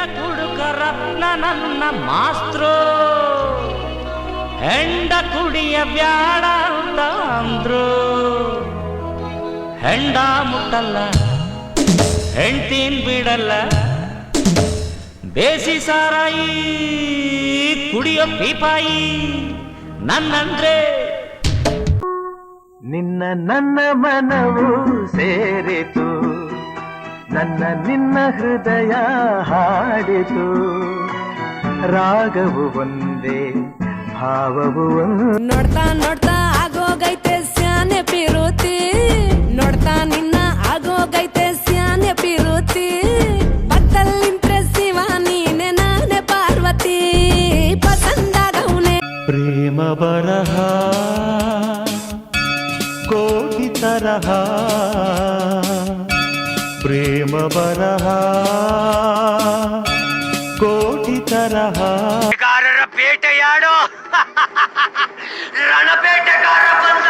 ರತ್ನ ನನ್ನ ಮಾಸ್ತ್ರು. ಹೆಂಡ ಕುಡಿಯ ಬ್ಯಾಡ ಅಂತ ಅಂದ್ರು. ಹೆಂಡ ಮುಟ್ಟಲ್ಲ, ಹೆಂಡ್ತೀನ್ ಬಿಡಲ್ಲ. ಬೇಸಿ ಸಾರಾಯಿ, ಕುಡಿಯೋ ಪೀಪಾಯಿ, ನನ್ನಂದ್ರೆ. ನಿನ್ನ ನನ್ನ ಮನವು ಸೇರಿತು. ನನ್ನ ನಿನ್ನ ಹೃದಯ ಹಾಡಿತು. ರಾಗವು ಒಂದೇ ಭಾವವು ನೋಡ್ತಾ ನೋಡ್ತಾ ಆಗೋಗೈತೆ ಸ್ಯಾನೆ ಪಿರುತಿ. ನೋಡ್ತಾ ನಿನ್ನ ಆಗೋಗೈತೆ ಸ್ಯಾನೆ ಪಿರುತಿ. ಪಕ್ಕಲ್ಲಿಂತ್ರೆ ಶಿವ ನೀನೆ ನಾನೇ ಪಾರ್ವತಿ. ಪಸಂದಾಗವ್ನೆ ಪ್ರೇಮ ಬರಹ ಕೋಟಿ ತರಹ. ಪ್ರೇಮ ಬರಹ ಕೋಟಿ ತರಹ ಬೇಟೆಯಾಡೋ ರಣಬೇಟೆಗಾರ ಬಂದ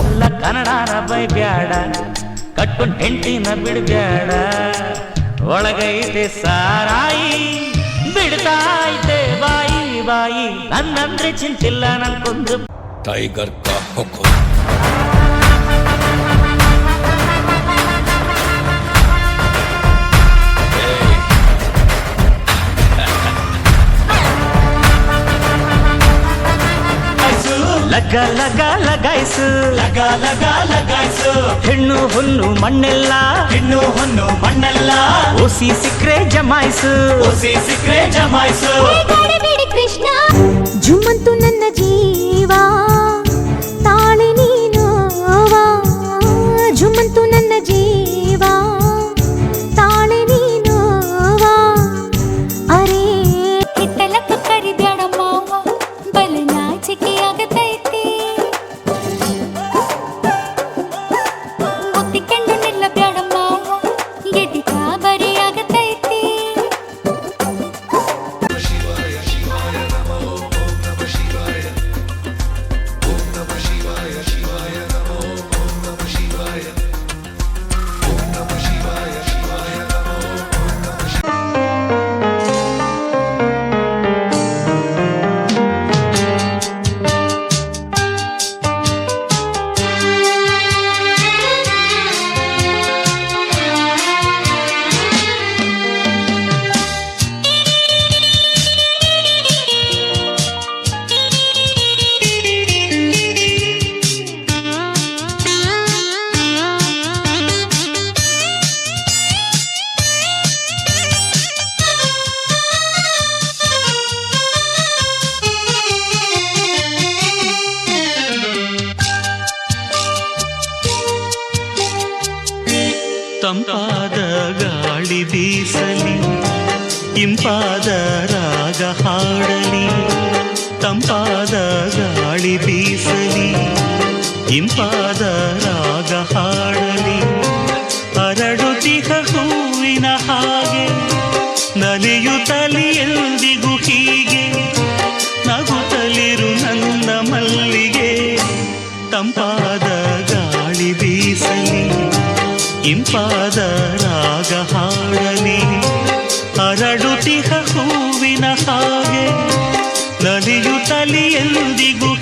ಎಲ್ಲ ಕನ್ನಡನ ಬೈಬ್ಯಾಡ ಕಟ್ಕೊಂಡ್ ಹೆಂಡತಿನ ಬಿಡ್ಬ್ಯಾಡ ಒಳಗೈತೆ ಸಾರಾಯಿ ಬಿಡ್ತಾಯ್ತೆ బాయి నన్నండ్రి చింతిల్లననుకుందు టైగర్ కా హుకుం ಲಗ ಲಗ ಲಗಾಯಿಸು ಲಗ ಲಗ ಲಗಾಯಿಸು ಹೆಣ್ಣು ಹುಣ್ಣು ಮಣ್ಣೆಲ್ಲ ಹೆಣ್ಣು ಹುಣ್ಣು ಮಣ್ಣೆಲ್ಲ ಓಸಿ ಸಿಕ್ರೆ ಜಮಾಯಿಸು ಓಸಿ ಸಿಕ್ರೆ ಜಮಾಯಿಸು Krishna. ತಂಪಾದ ಗಾಳಿ ಬೀಸಲಿ ಇಂಪಾದ ರಾಗ ಹಾಡಲಿ ತಂಪಾದ ಗಾಳಿ ಬೀಸಲಿ ಇಂಪಾದ ರಾಗ ಇಂಪಾದ ರಾಗ ಹಾಡಲಿ. ಅರಳುತಿಹ ಹೂವಿನ ಹಾಗೆ ನಲಿಯುತ್ತಲಿ ಎಂದಿಗೂ